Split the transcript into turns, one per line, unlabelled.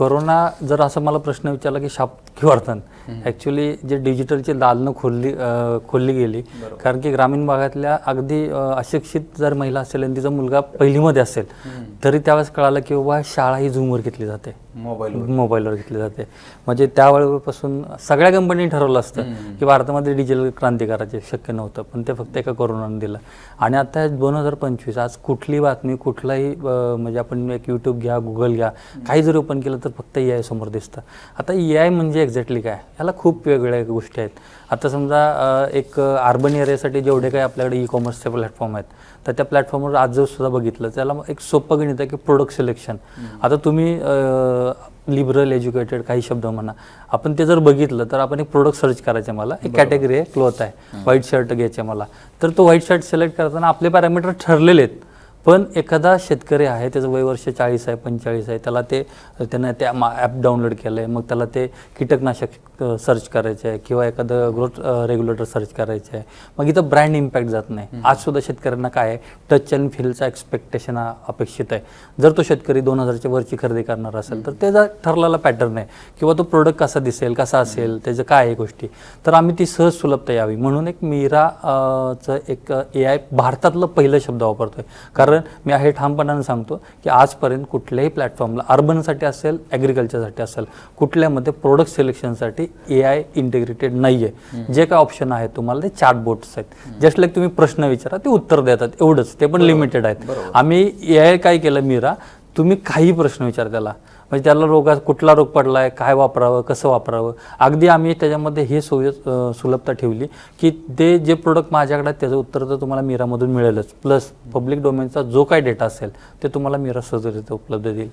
Corona जर असं मला प्रश्न विचारला की शाप किंवा ॲक्च्युली जे डिजिटलची दालनं खोलली खोलली गेली कारण की ग्रामीण भागातल्या अगदी अशिक्षित जर महिला असेल आणि तिचा मुलगा पहिलीमध्ये असेल तरी त्यावेळेस कळालं की बाबा शाळा ही झूमवर घेतली जाते.
मोबाईल
मोबाईलवर घेतली जाते. म्हणजे त्यावेळेपासून सगळ्या कंपनीने ठरवलं असतं की भारतामध्ये डिजिटल क्रांती करायची शक्य नव्हतं पण ते फक्त एका कोरोनाने दिलं. आणि आता दोन हजार पंचवीस आज कुठली बातमी कुठलाही म्हणजे आपण एक यूट्यूब घ्या गुगल घ्या काही जरी ओपन केलं तर फक्त ए आय समोर दिसतं. आता ए आय म्हणजे एक्झॅक्टली काय? ह्याला खूप वेगवेगळ्या गोष्टी आहेत. आता समजा एक अर्बन एरियासाठी जेवढे काही आपल्याकडे ई कॉमर्सचे प्लॅटफॉर्म आहेत तर त्या प्लॅटफॉर्मवर आज जर सुद्धा बघितलं त्याला एक सोपं गणित आहे की प्रोडक्ट सिलेक्शन आता तुम्ही लिबरल एज्युकेटेड काही शब्द म्हणा आपण ते जर बघितलं तर आपण एक प्रोडक्ट सर्च करायचे मला. एक कॅटेगरी आहे क्लोथ आहे. व्हाईट शर्ट घ्यायचे मला. तर तो व्हाईट शर्ट सिलेक्ट करताना आपले पॅरामीटर ठरलेले आहेत. पण एखादा शेतकरी आहे त्याचं वय वर्ष चाळीस आहे पंचेचाळीस आहे त्याला ते त्यानं ते ॲप डाउनलोड केलं आहे मग त्याला ते कीटकनाशक सर्च करायचे आहे किंवा एखादं ग्रोथ रेग्युलेटर सर्च करायचं आहे. मग इथं ब्रँड इम्पॅक्ट जात नाही. आज सुद्धा शेतकऱ्यांना काय आहे टच अँड फीलचा एक्सपेक्टेशन हा अपेक्षित आहे. जर तो शेतकरी दोन हजारच्या वरची खरेदी करणार असेल तर त्याचा ठरलेला पॅटर्न आहे. किंवा तो प्रोडक्ट कसा दिसेल कसा असेल त्याचं काय आहे गोष्टी तर आम्ही ती सहज सुलभता यावी. म्हणून एक मीरा अं, चं एक ए आय भारतातलं पहिलं शब्द वापरतोय. कारण मी हे ठामपणाने सांगतो की आजपर्यंत कुठल्याही प्लॅटफॉर्मला अर्बनसाठी असेल ॲग्रिकल्चरसाठी असेल कुठल्यामध्ये प्रोडक्ट सिलेक्शनसाठी ए आय इंटिग्रेटेड नाही आहे जे काय ऑप्शन आहेत तुम्हाला ते चार्ट बोट्स आहेत. जस्ट लाईक तुम्ही प्रश्न विचारा ते उत्तर देतात. एवढंच. ते पण लिमिटेड आहेत. आम्ही ए आय काय केलं मीरा? तुम्ही काही प्रश्न विचार त्याला. म्हणजे त्याला रोगा कुठला रोग पडला आहे काय वापरावं कसं वापरावं? अगदी आम्ही त्याच्यामध्ये हे सोय सुलभता ठेवली की ते जे प्रोडक्ट माझ्याकडे त्याचं उत्तर तर तुम्हाला मीरामधून मिळेलच. प्लस पब्लिक डोमेनचा जो काय डेटा असेल ते तुम्हाला मीरा सहजरित्या उपलब्ध देईल.